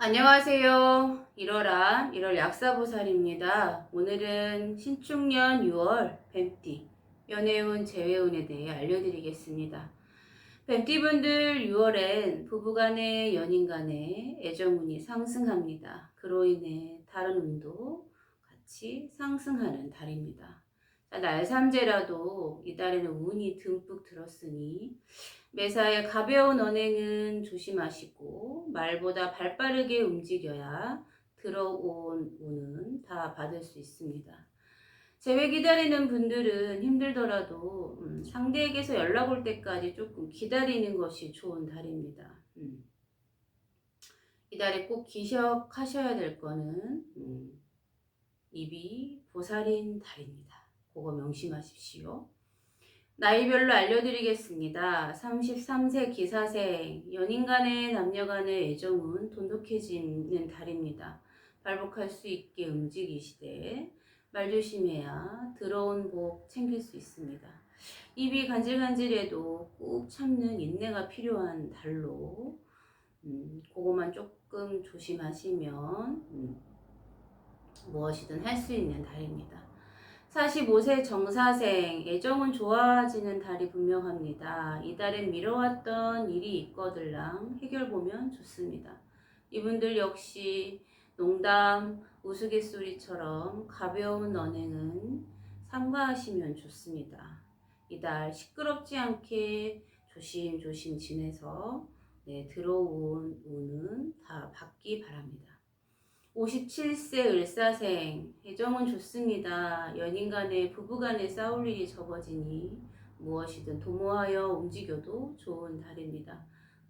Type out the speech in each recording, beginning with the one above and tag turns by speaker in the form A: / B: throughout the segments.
A: 안녕하세요. 1월아 1월 약사보살입니다. 오늘은 신축년 6월 뱀띠 연애운 재회운에 대해 알려드리겠습니다. 뱀띠분들 6월엔 부부간의 연인간의 애정운이 상승합니다. 그로 인해 다른 운도 같이 상승하는 달입니다. 자, 날삼재라도 이달에는 운이 듬뿍 들었으니 매사에 가벼운 언행은 조심하시고 말보다 발빠르게 움직여야 들어온 운은 다 받을 수 있습니다. 재회 기다리는 분들은 힘들더라도 음, 상대에게서 연락 올 때까지 조금 기다리는 것이 좋은 달입니다. 음. 이 달에 꼭 기억하셔야 될 거는 음, 입이 보살인 달입니다. 그거 명심하십시오. 나이별로 알려드리겠습니다. 33세 기사생, 연인 간의 남녀 간의 애정은 돈독해지는 달입니다. 발복할 수 있게 움직이시되 말 조심해야 들어온 복 챙길 수 있습니다. 입이 간질간질해도 꾹 참는 인내가 필요한 달로 음, 그거만 조금 조심하시면 음, 무엇이든 할 수 있는 달입니다. 45세 정사생, 애정은 좋아지는 달이 분명합니다. 이 달엔 미뤄왔던 일이 있거들랑 해결 보면 좋습니다. 이분들 역시 농담, 우스갯소리처럼 가벼운 언행은 삼가하시면 좋습니다. 이달 시끄럽지 않게 조심조심 지내서 네, 들어온 운은 다 받기 바랍니다. 57세 을사생, 애정은 좋습니다. 연인 간에 부부 간에 싸울 일이 적어지니 무엇이든 도모하여 움직여도 좋은 달입니다.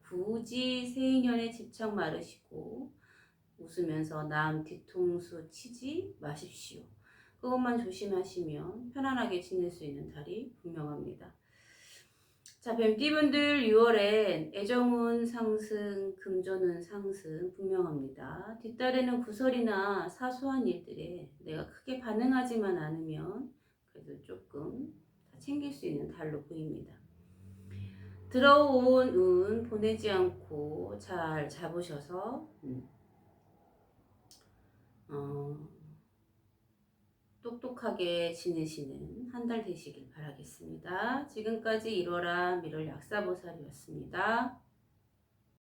A: 굳이 세인연에 집착 마르시고 웃으면서 남 뒤통수 치지 마십시오. 그것만 조심하시면 편안하게 지낼 수 있는 달이 분명합니다. 자, 뱀띠분들 6월엔 애정운 상승, 금전운 상승 분명합니다. 뒷달에는 구설이나 사소한 일들에 내가 크게 반응하지만 않으면 그래도 조금 다 챙길 수 있는 달로 보입니다. 들어온 운 보내지 않고 잘 잡으셔서 음, 어, 똑똑하게 지내시는 한 달 되시길 바라겠습니다. 지금까지 1월아 미럴 약사보살이었습니다.